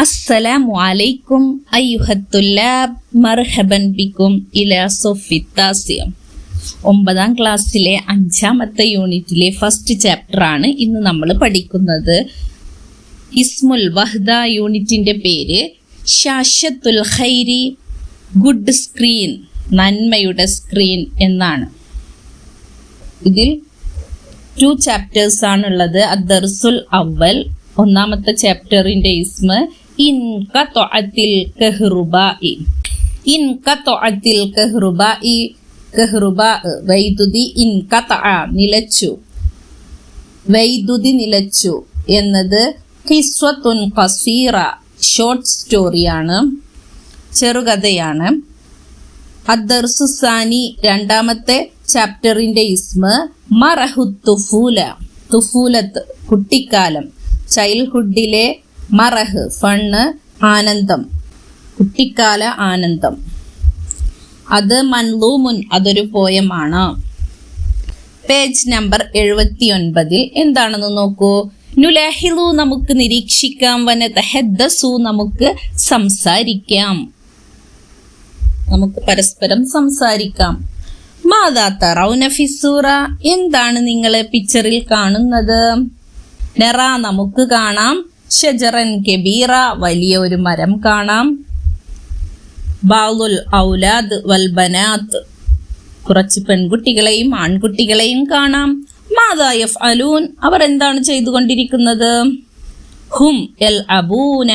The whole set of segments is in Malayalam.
അസ്സലാമു അലൈക്കും മർഹബൻ ബിക്കും ഒമ്പതാം ക്ലാസ്സിലെ അഞ്ചാമത്തെ യൂണിറ്റിലെ ഫസ്റ്റ് ചാപ്റ്റർ ആണ് ഇന്ന് നമ്മൾ പഠിക്കുന്നത്. ഇസ്മുൽ വഹ്ദ യൂണിറ്റിന്റെ പേര് ഷാഷത്തുൽ ഖൈരി ഗുഡ് സ്ക്രീൻ നന്മയുടെ സ്ക്രീൻ എന്നാണ്. ഇതിൽ ടു ചാപ്റ്റേഴ്സ് ആണുള്ളത്. അദ്ദർസുൽ അവൽ ഒന്നാമത്തെ ചാപ്റ്ററിന്റെ ഇസ്മ ഇൻകത്തൊഅത്തിൽ കഹ്റുബാഇ. ഇൻകത്തൊഅത്തിൽ കഹ്റുബാഇ കഹ്റുബാ വൈദ്യുതി ഇൻകത്തൊഅ നിലച്ചു. വൈദ്യുതി നിലച്ചു എന്നത് ഖിസ്വത്തുൻ ഖസീറ ഷോർട്ട് സ്റ്റോറിയാണ് ചെറുകഥയാണ്. അദ്ദർസുസാനി രണ്ടാമത്തെ ചാപ്റ്ററിന്റെ ഇസ്മ മറഹു തുഫൂല തുഫൂലത്ത് കുട്ടിക്കാലം ചൈൽഡ്ഹുഡിലെ മറഹ് ഫണ്ണ് ആനന്ദം. കുട്ടിക്കാല ആനന്ദം. അത് മൻലൂമുൻ അതൊരു പോയമാണ്. പേജ് നമ്പർ എഴുപത്തി ഒൻപതിൽ എന്താണെന്ന് നോക്കൂ? നുലഹിലു നമുക്ക് നിരീക്ഷിക്കാം വന തഹദ്ദസു നമുക്ക് സംസാരിക്കാം. നമുക്ക് പരസ്പരം സംസാരിക്കാം. മാതാ തറൗന ഫിസൂറ എന്താണ് നിങ്ങൾ പിക്ചറിൽ കാണുന്നത്? നെറ നമുക്ക് കാണാം. ഷജറൻ കെബീറ വലിയ ഒരു മരം കാണാം. ബാലുൽ ഔലാദ് വൽ കുറച്ച് പെൺകുട്ടികളെയും ആൺകുട്ടികളെയും കാണാം. മാതായഫ് അലൂൻ അവർ എന്താണ് ചെയ്തുകൊണ്ടിരിക്കുന്നത്? ഹും എൽ അബൂന.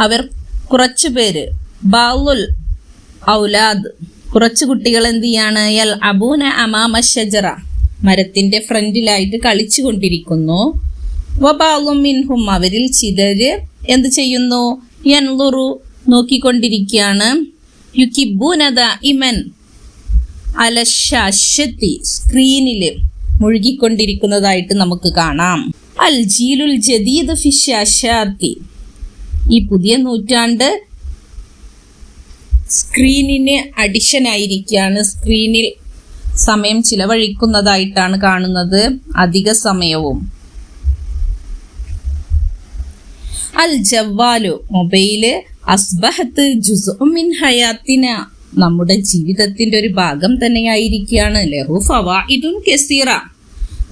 അവർ കുറച്ചു പേര്. ബാലുൽ ഔലാദ്. കുറച്ച് കുട്ടികൾ എന്ത് ചെയ്യാണ്? എൽ അബൂന അമാമ ഷജറ. മരത്തിന്റെ ഫ്രണ്ടിലായിട്ട് കളിച്ചു കൊണ്ടിരിക്കുന്നു വബാലും മിൻഹും അവരിൽ ചിലര് എന്ത് ചെയ്യുന്നു? യൻലുറു നോക്കിക്കൊണ്ടിരിക്കുകയാണ്. യുക്കിബൂനത ഇമൻ അലശാശത്തി സ്ക്രീനിൽ മുഴുകിക്കൊണ്ടിരിക്കുന്നതായിട്ട് നമുക്ക് കാണാം. അൽ ജീലുൽ ജദീദ് ഫിഷാശാത്തി ഈ പുതിയ നൂറ്റാണ്ട് സ്ക്രീനിന് അഡിഷൻ ആയിരിക്കുകയാണ്. സ്ക്രീനിൽ സമയം ചിലവഴിക്കുന്നതായിട്ടാണ് കാണുന്നത്. അധിക സമയവും. അൽ ജവ്വാലു മൊബൈൽ അസ്ബഹത്ത് ജുസുമിൻ ഹയാത്തിന. നമ്മുടെ ജീവിതത്തിന്റെ ഒരു ഭാഗം തന്നെയായിരിക്കുകയാണ്. ലഹു ഫവായിദുൻ കെസീറ.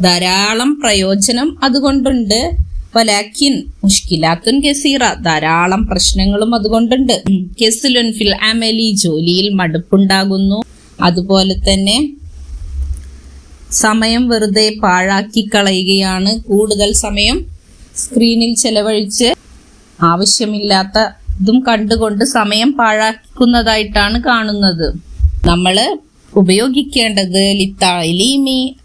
ധാരാളം പ്രയോജനം അതുകൊണ്ടുണ്ട്. വലാക്കിൻ മുഷ്കിലാത്തുൻ കെസീറ. ധാരാളം പ്രശ്നങ്ങളും അതുകൊണ്ടുണ്ട്. കെസിലുൻ ഫിൽ അമലി. ജോലിയിൽ മടുപ്പുണ്ടാകുന്നു. അതുപോലെ തന്നെ സമയം വെറുതെ പാഴാക്കി കളയുകയാണ്. കൂടുതൽ സമയം സ്ക്രീനിൽ ചെലവഴിച്ച് ആവശ്യമില്ലാത്ത ഇതും കണ്ടുകൊണ്ട് സമയം പാഴാക്കുന്നതായിട്ടാണ് കാണുന്നത്. നമ്മൾ ഉപയോഗിക്കേണ്ടത് ലിത്താലിമി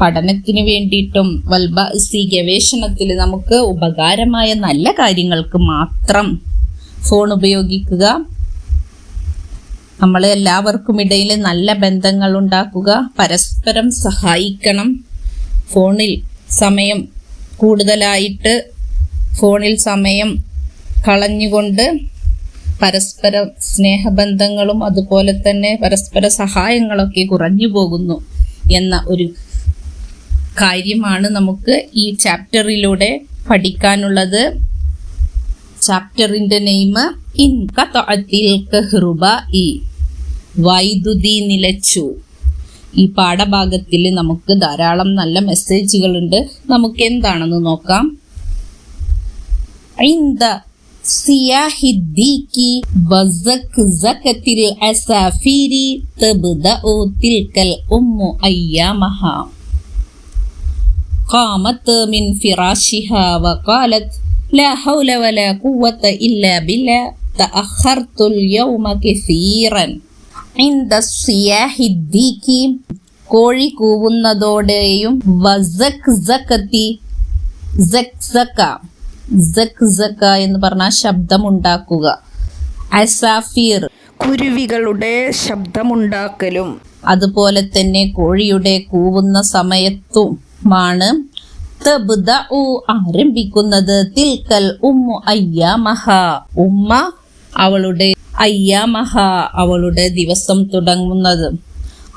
പഠനത്തിന് വേണ്ടിയിട്ടും വൽബസി ഗവേഷണത്തിൽ നമുക്ക് ഉപകാരമായ നല്ല കാര്യങ്ങൾക്ക് മാത്രം ഫോൺ ഉപയോഗിക്കുക. നമ്മൾ എല്ലാവർക്കും ഇടയിൽ നല്ല ബന്ധങ്ങൾ ഉണ്ടാക്കുക. പരസ്പരം സഹായിക്കണം. ഫോണിൽ സമയം കൂടുതലായിട്ട് ഫോണിൽ സമയം കളഞ്ഞുകൊണ്ട് പരസ്പര സ്നേഹബന്ധങ്ങളും അതുപോലെ തന്നെ പരസ്പര സഹായങ്ങളൊക്കെ കുറഞ്ഞു പോകുന്നു എന്ന ഒരു കാര്യമാണ് നമുക്ക് ഈ ചാപ്റ്ററിലൂടെ പഠിക്കാനുള്ളത്. ചാപ്റ്ററിന്റെ നെയിം ഇൻകഹ്റുബ ഇ വൈദ്യുതി നിലച്ചു. ഈ പാഠഭാഗത്തിൽ നമുക്ക് ധാരാളം നല്ല മെസ്സേജുകളുണ്ട് നമുക്ക് എന്താണെന്ന് നോക്കാം? عند صياح الديك وزكزكة العصافير تبدأ تلك الأم أيامها قامت من فراشها وقالت لا حول ولا قوة إلا بالله تأخرت اليوم كثيرا عند صياح الديك കോഴി കൂവുന്നതോടെയും വസക് സക്കത്തി സക്സക്ക സക് സക്ക എന്ന് പറഞ്ഞാൽ ശബ്ദമുണ്ടാക്കുക. അസാഫീർ. കുരുവികളുടെ ശബ്ദമുണ്ടാക്കലും. അതുപോലെ തന്നെ കോഴിയുടെ കൂവുന്ന സമയത്തുമാണ് ആരംഭിക്കുന്നത്. തിൽക്കൽ ഉമ്മു അയ്യാമഹ. ഉമ്മ അവളുടെ അയ്യാമഹ അവളുടെ ദിവസം തുടങ്ങുന്നത്.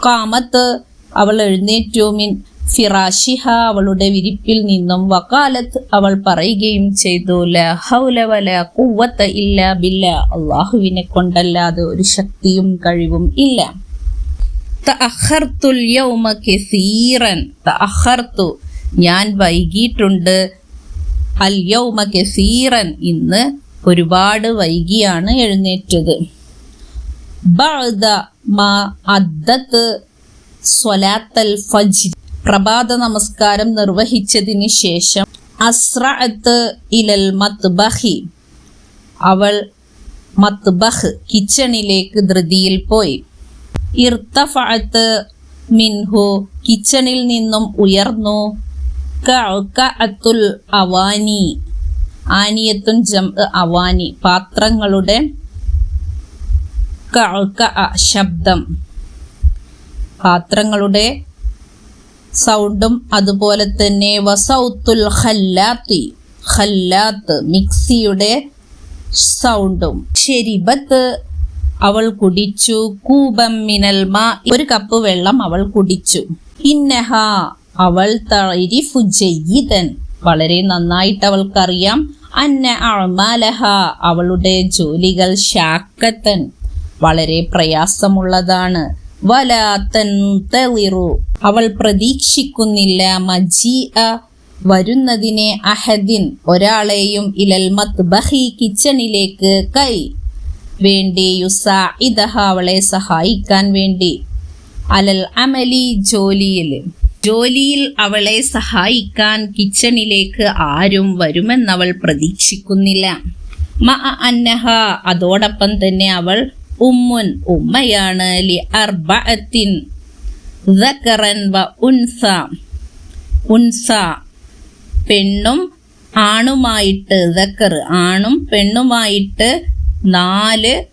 കാമത്ത് അവൾ എഴുന്നേറ്റു മിൻ ഫിറാഷിഹ അവളുടെ വിരിപ്പിൽ നിന്നും വക്കാലത്ത് അവൾ പറയുകയും ചെയ്തു ലഹൗലവല ഹൗല വല കുവ്വത്ത ഇല്ല ബില്ല. അള്ളാഹുവിനെ കൊണ്ടല്ലാതെ ഒരു ശക്തിയും കഴിവും ഇല്ല. യൗമ ഞാൻ വൈകിയിട്ടുണ്ട് യൗമ ഇന്ന് ഒരുപാട് വൈകിയാണ് എഴുന്നേറ്റത്. ബഅദ മാ അദ്ദത്ത് സ്വലാത്തൽ ഫജ്ർ പ്രഭാത നമസ്കാരം നിർവഹിച്ചതിന് ശേഷം അസ്രഅത്ത് ഇലൽ മത്ബഹി. അവൾ മത്ബഹ് കിച്ചണിലേക്ക് ധൃതിയിൽ പോയി. ഇർത്തഫഅത്ത് മിൻഹു കിച്ചണിൽ നിന്നും ഉയർന്നു. അത്തുൽ അവാനി. ആനിയത്തുൻ ജം അവാനി പാത്രങ്ങളുടെ ശബ്ദം. പാത്രങ്ങളുടെ സൗണ്ടും അതുപോലെ തന്നെ വസൗത്തുൽ ഖല്ലാത്തി ഖല്ലാത്ത് മിക്സിയുടെ സൗണ്ടും ശരിബത്ത് അവൾ കുടിച്ചു കൂബം മിനൽമ ഒരു കപ്പ് വെള്ളം അവൾ കുടിച്ചു. ഇന്നഹ അവൾ തരിഫു ജയ്യിദൻ വളരെ നന്നായിട്ട് അവൾക്കറിയാം. അന്ന അഴമാലഹ അവളുടെ ജോലികൾ ശാക്കത്തൻ വളരെ പ്രയാസമുള്ളതാണ്. അവൾ പ്രതീക്ഷിക്കുന്നില്ല വരുന്നതിനെ അഹദിൻ ഒരാളെയും ഇലൽ മത് ബഹി കിച്ചണിലേക്ക് കൈ. വേണ്ടി യുസാഇദഹ അവളെ സഹായിക്കാൻ വേണ്ടി. അലൽ അമലി ജോലിയിൽ. ജോലിയിൽ അവളെ സഹായിക്കാൻ കിച്ചണിലേക്ക് ആരും വരുമെന്നവൾ പ്രതീക്ഷിക്കുന്നില്ല. മ അന്നഹ അതോടൊപ്പം തന്നെ അവൾ ഉമ്മുൻ ഉമ്മയാണ് ലി അർബഅത്തിൻ ദക്കറൻ വ ഉൻസ. ഉൻസ പെണ്ണും ആണുമായിട്ട് ദക്കർ ആണും പെണ്ണുമായിട്ട് നാല്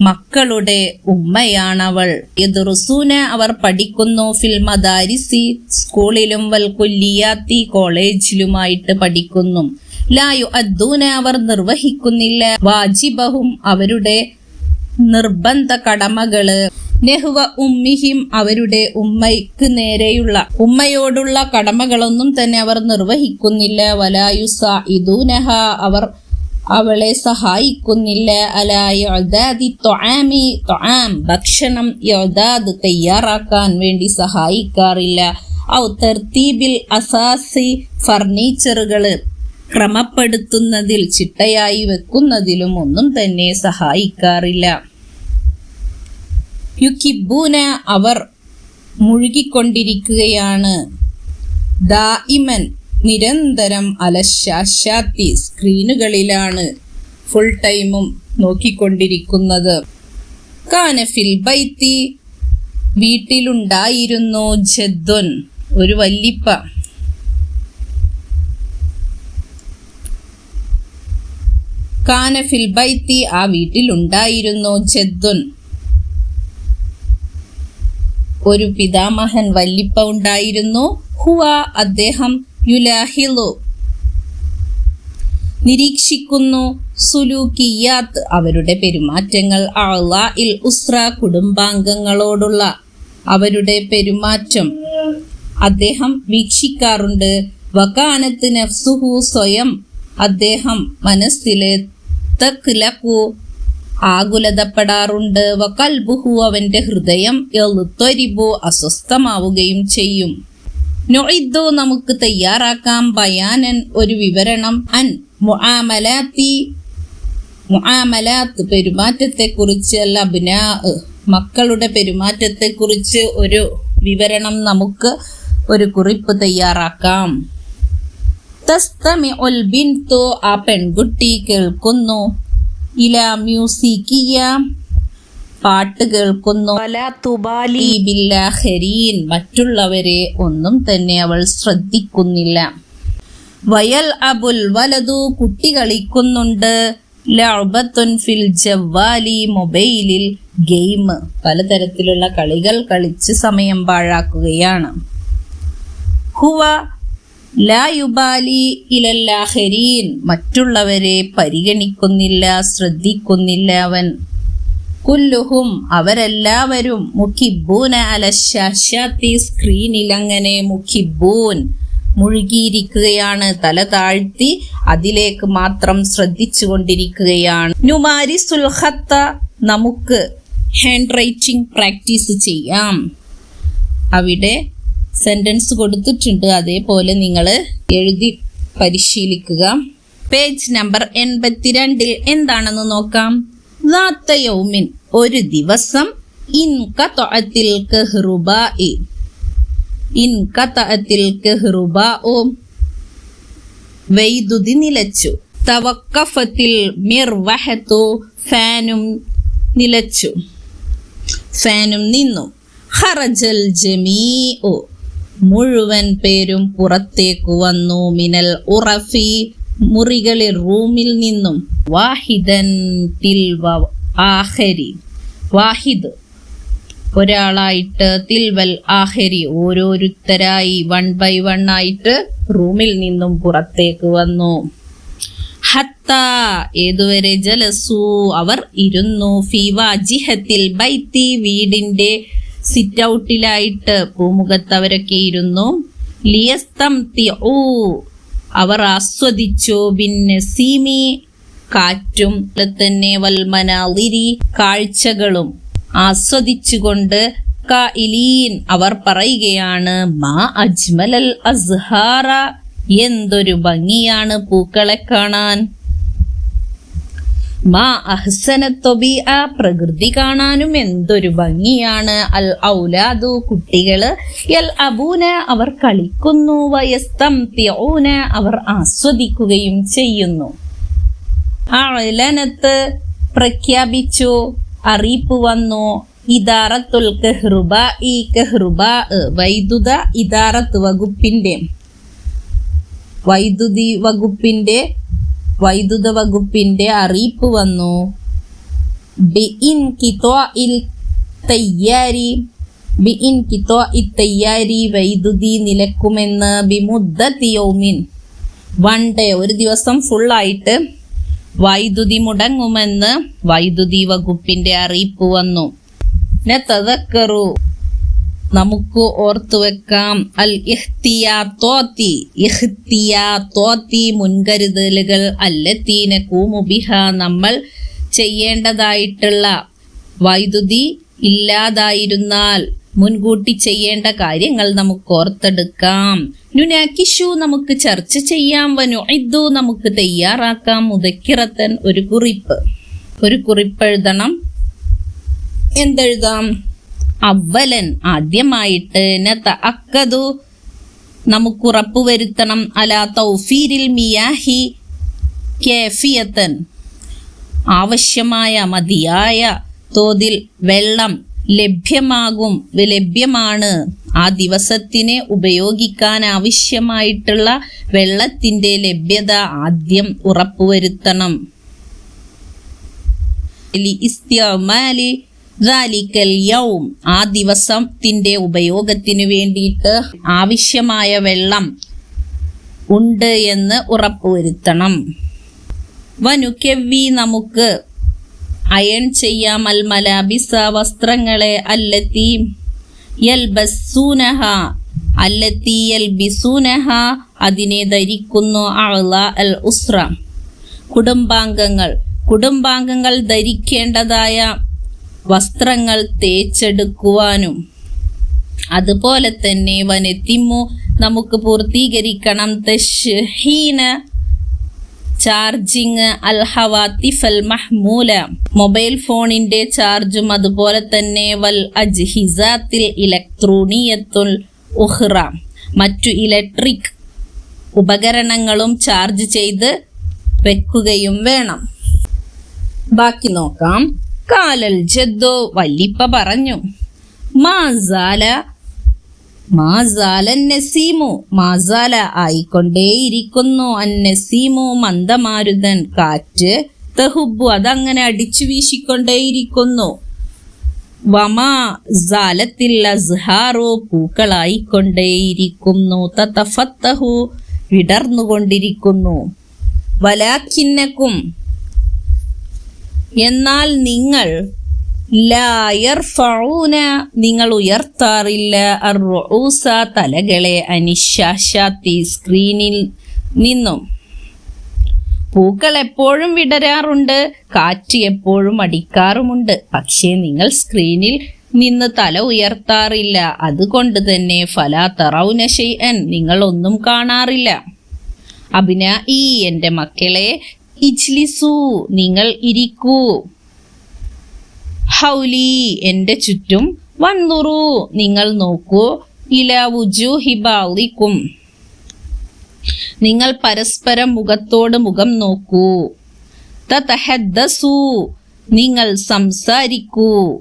മക്കളുടെ ഉമ്മയാണവൾ. എതിർസൂന അവർ പഠിക്കുന്നു ഫിൽ മദാരിസി സ്കൂളിലും വൽ കൊല്ലിയാത്തി കോളേജിലുമായിട്ട് പഠിക്കുന്നു. ലായു അദ്ദൂന അവർ നിർവഹിക്കുന്നില്ല. വാജിബഹും അവരുടെ നിർബന്ധ കടമകൾ. നെഹുവ ഉമ്മിഹിം അവരുടെ ഉമ്മയ്ക്ക് നേരെയുള്ള ഉമ്മയോടുള്ള കടമകളൊന്നും തന്നെ അവർ നിർവഹിക്കുന്നില്ല. വലായുസ ഇദൂനഹ അവർ അവളെ സഹായിക്കുന്നില്ല. അലായി തൊആമി തൊആം ഭക്ഷണം യോദാദ് തയ്യാറാക്കാൻ വേണ്ടി സഹായിക്കാറില്ല. ഔ തർത്തീബിൽ അസാസി ഫർണിച്ചറുകൾ ക്രമപ്പെടുത്തുന്നതിൽ ചിട്ടയായി വെക്കുന്നതിലും ഒന്നും തന്നെ സഹായിക്കാറില്ല. യുക്കിബൂന അവർ മുഴുകിക്കൊണ്ടിരിക്കുകയാണ്. ദാഇമൻ നിരന്തരം അലശാശാത്തി സ്ക്രീനുകളിലാണ് ഫുൾ ടൈമും നോക്കിക്കൊണ്ടിരിക്കുന്നത്. കാനഫിൽ ബൈത്തി വീട്ടിലുണ്ടായിരുന്നു ജദ്വൻ ഒരു വല്ലിപ്പ. കാനഫിൽ ബൈത്തി ആ വീട്ടിലുണ്ടായിരുന്നു ജദ്ദുൻ. ഒരു പിതാമഹൻ വല്ലിപ്പ ഉണ്ടായിരുന്നു. ഹുവ അദ്ദേഹം യുലാഹിലു. നിരീക്ഷിക്കുന്നു സുലൂക്കിയാത്ത് അവരുടെ പെരുമാറ്റങ്ങൾ അള്ളാ ഇൽ ഉസ്ര കുടുംബാംഗങ്ങളോടുള്ള അവരുടെ പെരുമാറ്റം. അദ്ദേഹം വീക്ഷിക്കാറുണ്ട്. വകാനത്തിന് നഫ്സുഹു സ്വയം അദ്ദേഹം മനസ്സിലെ തക്ലക്കു ആകുലതപ്പെടാറുണ്ട്. വകൽബുഹു അവന്റെ ഹൃദയം എളുത്തൊരിബു അസ്വസ്ഥമാവുകയും ചെയ്യും. നൊഇദ്ദു നമുക്ക് തയ്യാറാക്കാം. ബയാനൻ ഒരു വിവരണം. അൻ മുആമലാത്തി മുആമലാത്ത് പെരുമാറ്റത്തെക്കുറിച്ച് അല്ല അബ്നാ മക്കളുടെ പെരുമാറ്റത്തെ കുറിച്ച് ഒരു വിവരണം നമുക്ക് ഒരു കുറിപ്പ് തയ്യാറാക്കാം. തസ്തമി ഉൽ ബിന്തു ആ പെൺകുട്ടി കേൾക്കുന്നു. ഇല മ്യൂസിക്കിയ പാട്ട് കേൾക്കുന്നു. ബില്ലാഹരീൻ മറ്റുള്ളവരെ ഒന്നും തന്നെ അവൾ ശ്രദ്ധിക്കുന്നില്ല. വയൽ അബുൽ വലതു കുട്ടി കളിക്കുന്നുണ്ട്. ലഅബത്തുൻ ഫിൽ ജവാലി മൊബൈലിൽ ഗെയിം പലതരത്തിലുള്ള കളികൾ കളിച്ച് സമയം പാഴാക്കുകയാണ്. ഹുവ ലാ യുബാലി ഇലല്ലാഹരീൻ. മറ്റുള്ളവരെ പരിഗണിക്കുന്നില്ല ശ്രദ്ധിക്കുന്നില്ല അവൻ. കുല്ലുഹും അവരെല്ലാവരും മുഖിബൂന അലശാത്തി സ്ക്രീനിൽ അങ്ങനെ മുഖിബൂൻ മുഴുകിയിരിക്കുകയാണ്. തല താഴ്ത്തി അതിലേക്ക് മാത്രം ശ്രദ്ധിച്ചു കൊണ്ടിരിക്കുകയാണ് നുമാരി സുൽഹത്ത നമുക്ക് ഹാൻഡ് റൈറ്റിംഗ് പ്രാക്ടീസ് ചെയ്യാം. അവിടെ സെന്റൻസ് കൊടുത്തിട്ടുണ്ട്. അതേപോലെ നിങ്ങൾ എഴുതി പരിശീലിക്കുക. പേജ് നമ്പർ എൺപത്തിരണ്ടിൽ എന്താണെന്ന് നോക്കാം. യൗമിൻ ഒരു ദിവസം. ഇൻ കത്അത്തിൽ കഹ്റുബാഇ. ഇൻ കത്അത്തിൽ കഹ്റുബാഉ. വൈദ്യുതി നിലച്ചു. തവക്കഫത്തിൽ മിർവഹത്തു. ഫാനും നിലച്ചു. ഫാനും നിന്നു. ഖറജൽ ജമീഉ. മുഴുവൻ പേരും പുറത്തേക്ക് വന്നു. മിനൽ ഉറഫി മുറികളിൽ റൂമിൽ നിന്നും വാഹിദൻ തിൽവ ആഹരി. വാഹിദ് ഒരാളായിട്ട് തിൽവൽ ആഹരി ഓരോരുത്തരായി വൺ ബൈ വൺ ആയിട്ട് റൂമിൽ നിന്നും പുറത്തേക്ക് വന്നു. ഹത്ത ഏതുവരെ ജലസു? അവർ ഇരുന്നു. ഫിവാജിഹത്തിൽ ബൈത്തി വീടിന്റെ സിറ്റ് ഔട്ടിലായിട്ട് പൂമുഖത്ത് അവരൊക്കെ ഇരുന്നു. ലിയസ്തം അവർ ആസ്വദിച്ചു. പിന്നെ സീമി കാറ്റും തന്നെ വൽമനാലിരി കാഴ്ചകളും ആസ്വദിച്ചുകൊണ്ട് കായിലീൻ അവർ പറയുകയാണ് മാ അജ്മലൽ അസ്ഹാറ. എന്തൊരു ഭംഗിയാണ് പൂക്കളെ കാണാൻ. മാ അഹ്സനത്തൊബിഅ പ്രകൃതി കാണാനും എന്തൊരു ഭംഗിയാണ്. അൽ ഔലാദു കുട്ടികൾ എൽ അബൂന അവർ കളിക്കുന്നു. വയസ്തം ത്യൂന അവർ ആസ്വദിക്കുകയും ചെയ്യുന്നു. അഴലനത്ത് പ്രഖ്യാപിച്ചു അറിയിപ്പ് വന്നു. ഇദാറത്തുൽ കെഹ്റുബ ഈ കെഹ്റുബ വൈദ്യുത ഇദാറത്ത് വകുപ്പിന്റെ വൈദ്യുതി വകുപ്പിന്റെ വൈദ്യുത വകുപ്പിന്റെ അറിയിപ്പ് വന്നു. തയ്യാരി തയ്യാരി വൈദ്യുതി നിലക്കുമെന്ന് ബിമുദ്ധിയോമിൻ യൗമിൻ. വൺ ഡേ ഒരു ദിവസം ഫുള്ളായിട്ട് വൈദ്യുതി മുടങ്ങുമെന്ന് വൈദ്യുതി വകുപ്പിന്റെ അറിയിപ്പ് വന്നു. നതദക്കറു നമുക്ക് ഓർത്തു വെക്കാം. അൽ ഇഹ്തിയാത്തോത്തി ഇഹ്തിയാത്തോത്തി മുൻകരുതലുകൾ അല്ലത്തീന കൂമുബിഹ നമ്മൾ ചെയ്യേണ്ടതായിട്ടുള്ള വൈദ്യുതി ഇല്ലാതായിരുന്നാൽ മുൻകൂട്ടി ചെയ്യേണ്ട കാര്യങ്ങൾ നമുക്ക് ഓർത്തെടുക്കാം. നുനാക്കിഷു നമുക്ക് ചർച്ച ചെയ്യാം. വനു ഇതു നമുക്ക് തയ്യാറാക്കാം. മുതക്കിറത്തൻ ഒരു കുറിപ്പ്. ഒരു കുറിപ്പ് എഴുതണം. എന്തെഴുതാം? അവലൻ ആദ്യമായിട്ട് അക്കതു നമുക്ക് ഉറപ്പുവരുത്തണം അല തൗഫീരിൽ മിയാഹി കേഫിയത്തൻ. ആവശ്യമായ മതിയായ തോതിൽ വെള്ളം ലഭ്യമാകും. ലഭ്യമാണ്. ആ ദിവസത്തിനെ ഉപയോഗിക്കാൻ ആവശ്യമായിട്ടുള്ള വെള്ളത്തിന്റെ ലഭ്യത ആദ്യം ഉറപ്പുവരുത്തണം. ഇസ്തിഅമാലി ദാലിക്കൽ യൗം ആ ദിവസത്തിന്റെ ഉപയോഗത്തിന് വേണ്ടിയിട്ട് ആവശ്യമായ വെള്ളം ഉണ്ട് എന്ന് ഉറപ്പുവരുത്തണം. വനുക്കെവി നമുക്ക് അയൺ ചെയ്യാം. അൽമലാബിസ വസ്ത്രങ്ങളെ അല്ലത്തി യൽബസൂനഹ അല്ലത്തി യൽബിസൂനഹ അതിനെ ധരിക്കുന്നു അള അൽ ഉസ്ര. കുടുംബാംഗങ്ങൾ. കുടുംബാംഗങ്ങൾ ധരിക്കേണ്ടതായ വസ്ത്രങ്ങൾ തേച്ചെടുക്കുവാനും അതുപോലെ തന്നെ വനെത്തിമു നമുക്ക് പൂർത്തീകരിക്കണം. തഷ്ഹീന ചാർജിങ് അൽ ഹവാത്തിഫൽ മഹ്മൂല. മൊബൈൽ ഫോണിന്റെ ചാർജും അതുപോലെ തന്നെ വൽ അജ്ഹിസാത്തിൽ ഇലക്ട്രോണിയത്തുൽ ഉഹ്റ. മറ്റു ഇലക്ട്രിക് ഉപകരണങ്ങളും ചാർജ് ചെയ്ത് വെക്കുകയും വേണം. ബാക്കി നോക്കാം. കാലൽ ജദ്ദോ വല്ലിപ്പ പറഞ്ഞു മാസാല മാസാല നസീമു മാസാല ആയിക്കൊണ്ടേയിരിക്കുന്നു അന്നസീമു മന്ദമാരുതൻ. കാറ്റ് തഹുബു അതങ്ങനെ അടിച്ചു വീശിക്കൊണ്ടേയിരിക്കുന്നു. വമാ സാലത്തിൽ അസ്ഹാറു പൂക്കളായിക്കൊണ്ടേയിരിക്കുന്നു. തതഫത്തഹു വിടർന്നുകൊണ്ടിരിക്കുന്നു. വലാഖിന്നക്കും എന്നാൽ നിങ്ങൾ ലായർഫഊന നിങ്ങൾ ഉയർത്താറില്ല. അർറൂസ തലകളെ അനിശാശാത്തി സ്ക്രീനിൽ നിന്നും. പൂക്കൾ എപ്പോഴും വിടരാറുണ്ട് കാറ്റ് എപ്പോഴും അടിക്കാറുമുണ്ട്. പക്ഷേ നിങ്ങൾ സ്ക്രീനിൽ നിന്ന് തല ഉയർത്താറില്ല. അതുകൊണ്ട് തന്നെ ഫലാ തറൗന ഷെയ്അൻ നിങ്ങൾ ഒന്നും കാണാറില്ല. അഭിന ഈ എന്റെ മക്കളെ ഇജ്ലിസു നിങ്ങൾ ഇരിക്കൂ. ഹൗലി എന്റെ ചുറ്റും വന്നുറു നിങ്ങൾ നോക്കൂ. ഇല ഹിബാലിക്കും നിങ്ങൾ പരസ്പരം മുഖത്തോട് മുഖം നോക്കൂ. തഹദ്സു നിങ്ങൾ സംസാരിക്കൂ.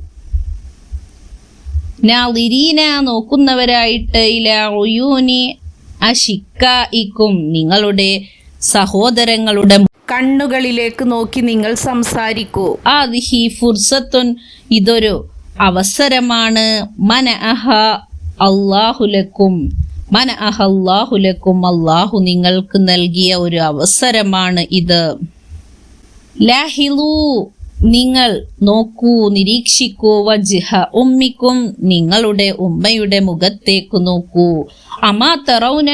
നാളിരീന നോക്കുന്നവരായിട്ട് ഇല ഉയൂനി അഷിക്കായിക്കും നിങ്ങളുടെ സഹോദരങ്ങളുടെ കണ്ണുകളിലേക്ക് നോക്കി നിങ്ങൾ സംസാരിക്കൂ. ആദിഹി ഫുർസത്തുൻ ഇതൊരു അവസരമാണ്. മന അഹ അള്ളാഹുലക്കും മന അഹ അള്ളാഹുലക്കും അള്ളാഹു നിങ്ങൾക്ക് നൽകിയ ഒരു അവസരമാണ് ഇത്. ലാഹിലു നിങ്ങൾ നോക്കൂ നിരീക്ഷിക്കൂ വജിഹ ഉമ്മിക്കും നിങ്ങളുടെ ഉമ്മയുടെ മുഖത്തേക്ക് നോക്കൂ. അമാ തറൗന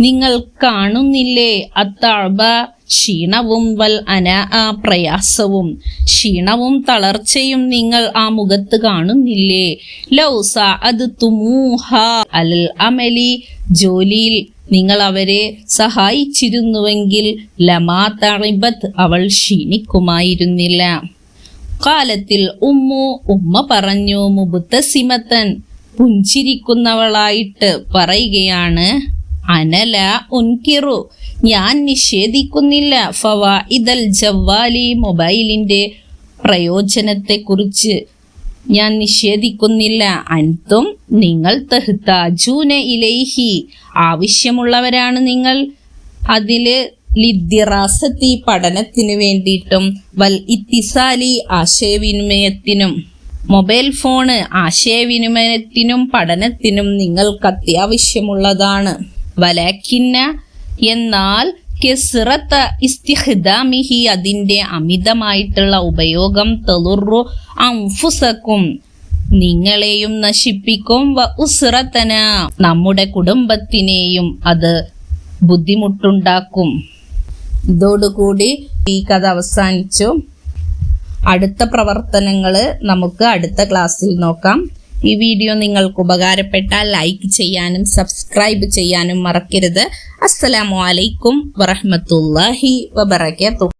നിങ്ങൾ കാണുന്നില്ലേ? അത്തഅബ ക്ഷീണവും വൽ അന ആ പ്രയാസവും. ക്ഷീണവും തളർച്ചയും നിങ്ങൾ ആ മുഖത്ത് കാണുന്നില്ലേ? ലൗസ അത് തുമൂഹ. അൽ അമലി ജോലിയിൽ നിങ്ങൾ അവരെ സഹായിച്ചിരുന്നുവെങ്കിൽ ലമാ തറിബത്ത് അവൾ ക്ഷീണിക്കുമായിരുന്നില്ല. കാലത്തിൽ ഉമ്മു ഉമ്മ പറഞ്ഞു മുബുത്തസിമത്തൻ പുഞ്ചിരിക്കുന്നവളായിട്ട് പറയുകയാണ്. അനല ഉൻകിറു. ഞാൻ നിഷേധിക്കുന്നില്ല. ഫവാ ഇതൽ ജവ്വാലി മൊബൈലിന്റെ പ്രയോജനത്തെക്കുറിച്ച്. ഞാൻ നിഷേധിക്കുന്നില്ല. അൻതും നിങ്ങൾ തെഹ്താജൂന ഇലൈഹി. ആവശ്യമുള്ളവരാണ് നിങ്ങൾ. അതിൽ ലിദ്യറാസത്തി പഠനത്തിന് വേണ്ടിയിട്ടും വൽ ഇത്തിസാലി ആശയവിനിമയത്തിനും മൊബൈൽ ഫോണ് ആശയവിനിമയത്തിനും പഠനത്തിനും നിങ്ങൾക്ക് അത്യാവശ്യമുള്ളതാണ്. വലാക്കിന്ന എന്നാൽ കെസിറത്ത ഇസ്തിഹ്ദാമിഹി അതിന്റെ അമിതമായിട്ടുള്ള ഉപയോഗം തെളുറു അംഫുസക്കും. നിങ്ങളെയും നശിപ്പിക്കും. വ ഉസിറത്തന നമ്മുടെ കുടുംബത്തിനെയും അത് ബുദ്ധിമുട്ടുണ്ടാക്കും. ഇതോടുകൂടി ഈ കഥ അവസാനിച്ചു. അടുത്ത പ്രവർത്തനങ്ങൾ നമുക്ക് അടുത്ത ക്ലാസ്സിൽ നോക്കാം. ഈ വീഡിയോ നിങ്ങൾക്ക് ഉപകാരപ്പെട്ടാൽ ലൈക്ക് ചെയ്യാനും സബ്സ്ക്രൈബ് ചെയ്യാനും മറക്കരുത്. അസ്സലാമു അലൈക്കും വറഹ്മത്തുള്ളാഹി വബറകാതുഹു.